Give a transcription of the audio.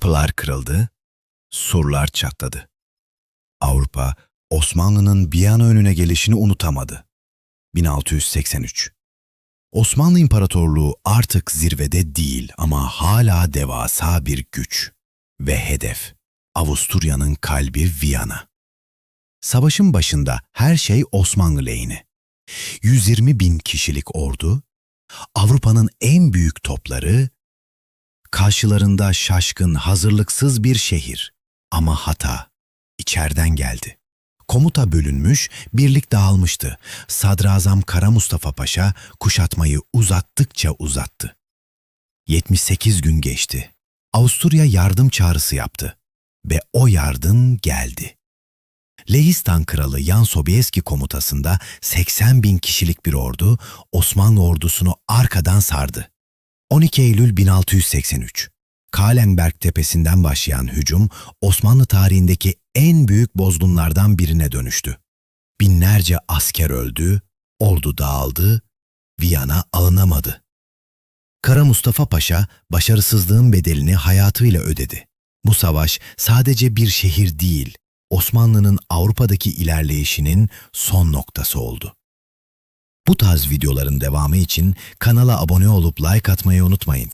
Kapılar kırıldı, surlar çatladı. Avrupa, Osmanlı'nın bir an önüne gelişini unutamadı. 1683 Osmanlı İmparatorluğu artık zirvede değil ama hala devasa bir güç ve hedef. Avusturya'nın kalbi Viyana. Savaşın başında her şey Osmanlı lehine. 120 bin kişilik ordu, Avrupa'nın en büyük topları, karşılarında şaşkın, hazırlıksız bir şehir. Ama hata içeriden geldi. Komuta bölünmüş, birlik dağılmıştı. Sadrazam Kara Mustafa Paşa kuşatmayı uzattıkça uzattı. 78 gün geçti. Avusturya yardım çağrısı yaptı ve o yardım geldi. Lehistan Kralı Yan Sobieski komutasında 80 bin kişilik bir ordu Osmanlı ordusunu arkadan sardı. 12 Eylül 1683 Kalenberg tepesinden başlayan hücum Osmanlı tarihindeki en büyük bozgunlardan birine dönüştü. Binlerce asker öldü, ordu dağıldı, Viyana alınamadı. Kara Mustafa Paşa başarısızlığın bedelini hayatıyla ödedi. Bu savaş sadece bir şehir değil, Osmanlı'nın Avrupa'daki ilerleyişinin son noktası oldu. Bu tarz videoların devamı için kanala abone olup like atmayı unutmayın.